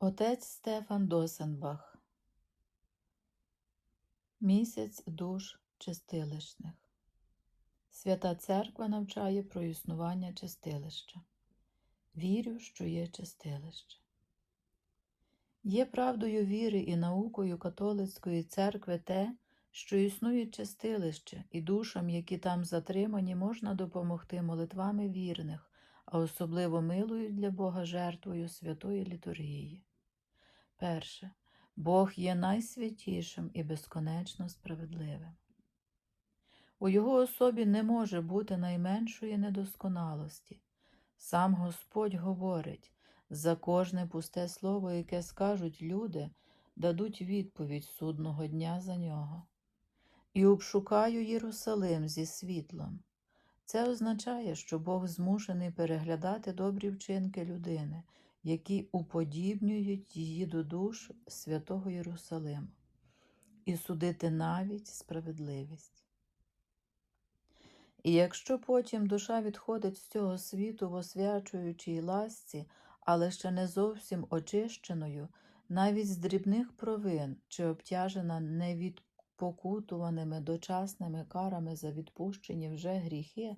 Отець Стефан Досенбах Місяць душ чистилищних Свята Церква навчає про існування чистилища. Вірю, що є чистилище. Є правдою віри і наукою католицької церкви те, що існує чистилище, і душам, які там затримані, можна допомогти молитвами вірних, а особливо милою для Бога жертвою святої літургії. Перше. Бог є найсвятішим і безконечно справедливим. У Його особі не може бути найменшої недосконалості. Сам Господь говорить за кожне пусте слово, яке скажуть люди, дадуть відповідь судного дня за нього. І обшукаю Єрусалим зі світлом. Це означає, що Бог змушений переглядати добрі вчинки людини, які уподібнюють її до душ святого Єрусалиму, і судити навіть справедливість. І якщо потім душа відходить з цього світу в освячуючій ласці, але ще не зовсім очищеною, навіть з дрібних провин чи обтяжена невідпокутуваними дочасними карами за відпущені вже гріхи,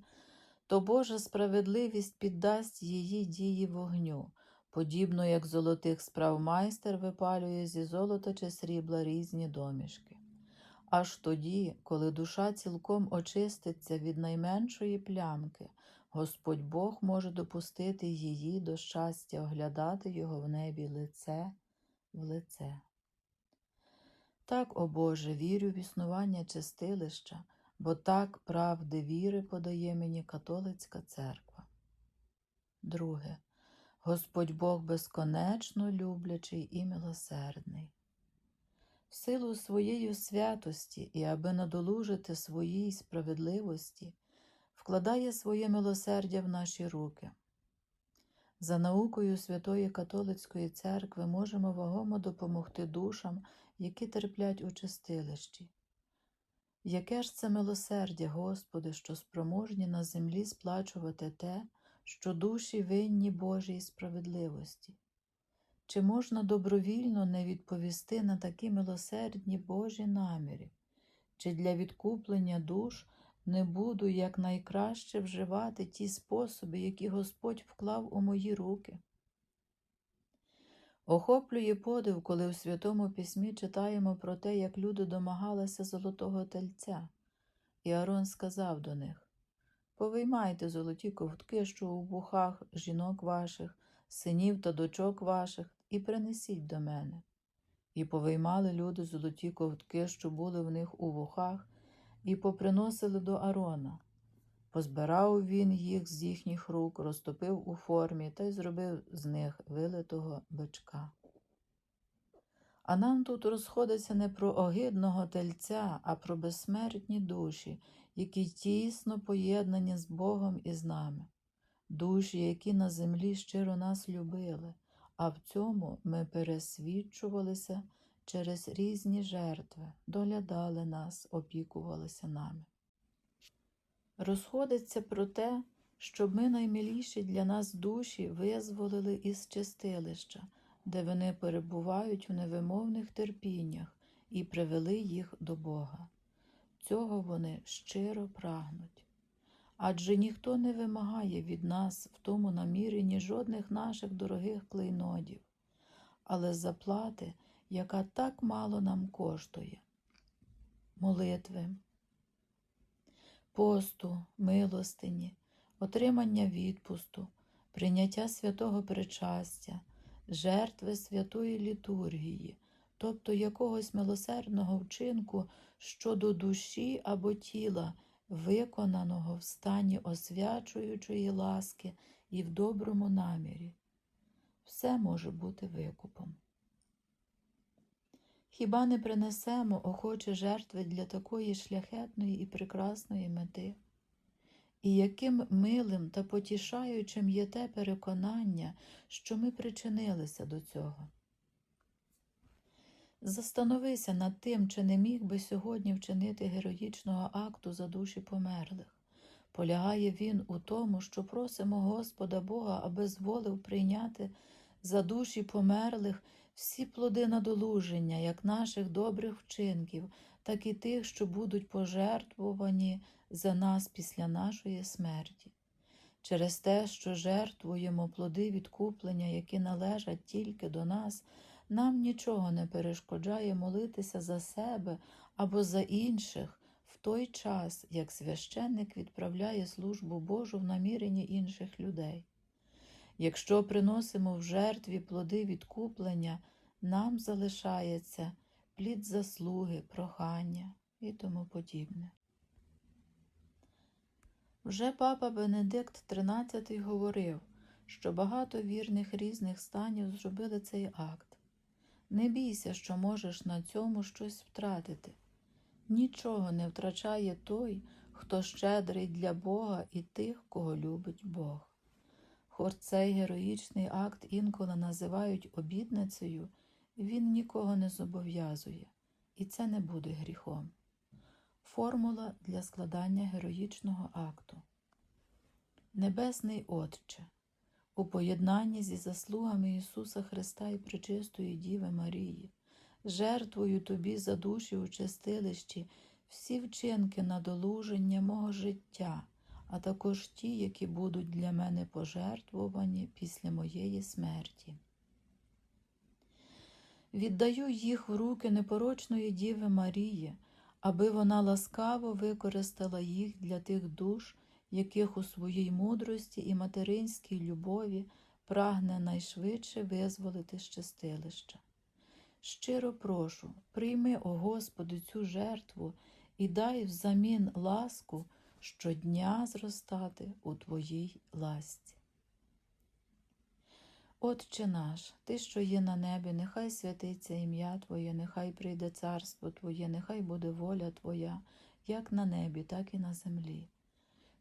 то Божа справедливість піддасть її дії вогню, подібно як золотих справ майстер випалює зі золота чи срібла різні домішки. Аж тоді, коли душа цілком очиститься від найменшої плямки, Господь Бог може допустити її до щастя оглядати його в небі лице в лице. Так, о Боже, вірю в існування чистилища, бо так правди віри подає мені католицька церква. Друге. Господь Бог безконечно люблячий і милосердний. В силу своєї святості і аби надолужити своїй справедливості, вкладає своє милосердя в наші руки. За наукою Святої Католицької церкви можемо вагомо допомогти душам, які терплять у чистилищі. Яке ж це милосердя, Господи, що спроможні на землі сплачувати те, що душі винні Божій справедливості? Чи можна добровільно не відповісти на такі милосердні Божі наміри? Чи для відкуплення душ не буду якнайкраще вживати ті способи, які Господь вклав у мої руки? Охоплює подив, коли в Святому Письмі читаємо про те, як люди домагалися золотого тельця. І Арон сказав до них Повиймайте золоті ковтки, що у вухах жінок ваших, синів та дочок ваших, і принесіть до мене. І повиймали люди золоті ковтки, що були в них у вухах, і поприносили до Арона. Позбирав він їх з їхніх рук, розтопив у формі та й зробив з них вилитого бичка. А нам тут розходиться не про огидного тельця, а про безсмертні душі, які тісно поєднані з Богом і з нами, душі, які на землі щиро нас любили, а в цьому ми пересвідчувалися через різні жертви, доглядали нас, опікувалися нами. Розходиться про те, щоб ми наймиліші для нас душі визволили із чистилища, де вони перебувають в невимовних терпіннях, і привели їх до Бога. Цього вони щиро прагнуть. Адже ніхто не вимагає від нас в тому наміренні жодних наших дорогих клейнодів, але заплати, яка так мало нам коштує, молитви, посту, милостині, отримання відпусту, прийняття святого причастя, жертви святої літургії, тобто якогось милосердного вчинку щодо душі або тіла, виконаного в стані освячуючої ласки і в доброму намірі. Все може бути викупом. Хіба не принесемо охочі жертви для такої шляхетної і прекрасної мети? І яким милим та потішаючим є те переконання, що ми причинилися до цього? Застановися над тим, чи не міг би сьогодні вчинити героїчного акту за душі померлих. Полягає він у тому, що просимо Господа Бога, аби зволив прийняти за душі померлих всі плоди надолуження, як наших добрих вчинків, так і тих, що будуть пожертвувані за нас після нашої смерті. Через те, що жертвуємо плоди відкуплення, які належать тільки до нас, нам нічого не перешкоджає молитися за себе або за інших в той час, як священник відправляє службу Божу в наміренні інших людей. Якщо приносимо в жертві плоди відкуплення, нам залишається плід заслуги, прохання і тому подібне. Вже папа Бенедикт XIII говорив, що багато вірних різних станів зробили цей акт. Не бійся, що можеш на цьому щось втратити. Нічого не втрачає той, хто щедрий для Бога і тих, кого любить Бог. Хоч цей героїчний акт інколи називають обідницею, він нікого не зобов'язує, і це не буде гріхом. Формула для складання героїчного акту. Небесний Отче, у поєднанні зі заслугами Ісуса Христа і Пречистої Діви Марії, жертвую Тобі за душі у чистилищі всі вчинки надолуження мого життя, а також ті, які будуть для мене пожертвувані після моєї смерті. Віддаю їх в руки непорочної Діви Марії, аби вона ласкаво використала їх для тих душ, яких у своїй мудрості і материнській любові прагне найшвидше визволити з чистилища. Щиро прошу, прийми, о Господи, цю жертву і дай взамін ласку щодня зростати у Твоїй ласці. Отче наш, Ти, що є на небі, нехай святиться ім'я Твоє, нехай прийде царство Твоє, нехай буде воля Твоя, як на небі, так і на землі.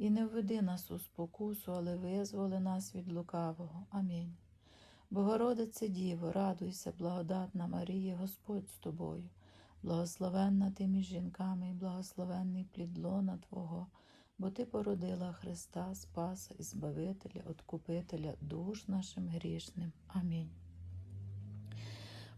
І не введи нас у спокусу, але визволи нас від лукавого. Амінь. Богородице Діво, радуйся, благодатна Марія, Господь з тобою. Благословенна ти між жінками і благословенний плід лона Твого, бо Ти породила Христа, Спаса і Збавителя, Откупителя душ нашим грішним. Амінь.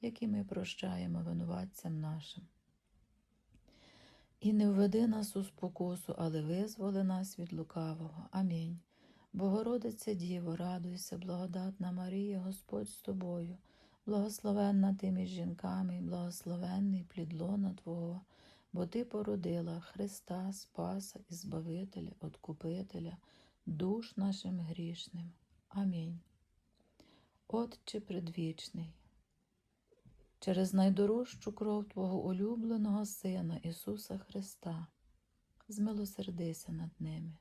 які ми прощаємо винуватцям нашим. І не введи нас у спокусу, але визволи нас від лукавого. Амінь. Богородице Діво, радуйся, благодатна Марія, Господь з тобою, благословенна ти між жінками, і благословенний плід лона Твого, бо Ти породила Христа, Спаса і Збавителя, Откупителя, душ нашим грішним. Амінь. Отче предвічний, через найдорожчу кров Твого улюбленого Сина Ісуса Христа, змилосердися над ними.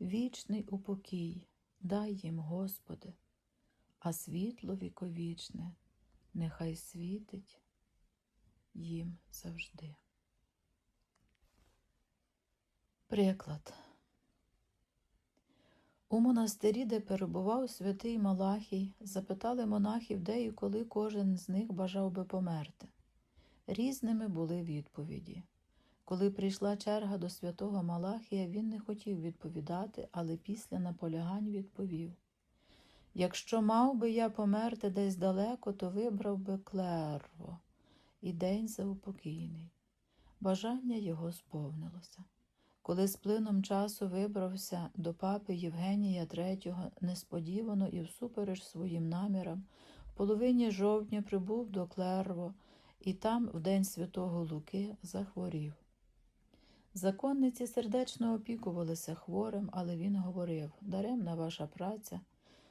Вічний упокій, дай їм, Господи, а світло віковічне нехай світить їм завжди. Приклад. У монастирі, де перебував святий Малахій, запитали монахів, де і коли кожен з них бажав би померти. Різними були відповіді. Коли прийшла черга до святого Малахія, він не хотів відповідати, але після наполягань відповів Якщо мав би я померти десь далеко, то вибрав би клерво і день заупокійний. Бажання його сповнилося. Коли з плином часу вибрався до папи Євгенія III, несподівано і всупереч своїм намірам, в половині жовтня прибув до Клерво і там, в день святого Луки, захворів. Законниці сердечно опікувалися хворим, але він говорив даремна ваша праця,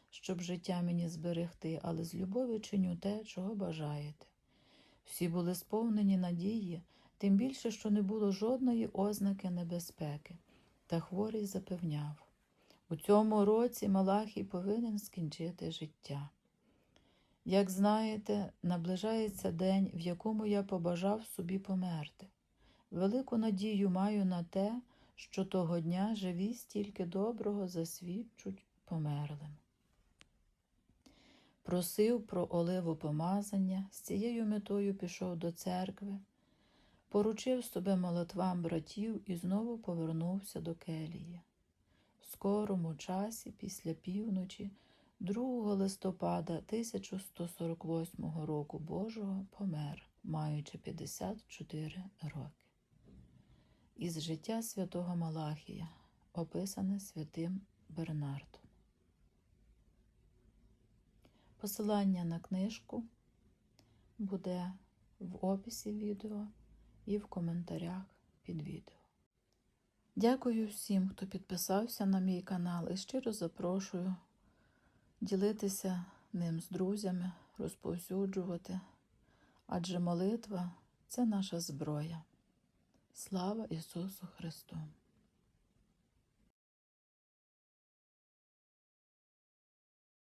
щоб життя мені зберегти, але з любові чиню те, чого бажаєте. Всі були сповнені надії, тим більше, що не було жодної ознаки небезпеки, та хворий запевняв у цьому році Малахій повинен скінчити життя. Як знаєте, наближається день, в якому я побажав собі померти. Велику надію маю на те, що того дня живі стільки доброго засвідчуть померлим. Просив про оливу помазання, з цією метою пішов до церкви, поручив себе молитвам братів і знову повернувся до келії. В скорому часі, після півночі, 2 листопада 1148 року Божого помер, маючи 54 роки. Із життя святого Малахія, описане святим Бернардом. Посилання на книжку буде в описі відео і в коментарях під відео. Дякую всім, хто підписався на мій канал і щиро запрошую ділитися ним з друзями, розповсюджувати, адже молитва це наша зброя. Слава Ісусу Христу!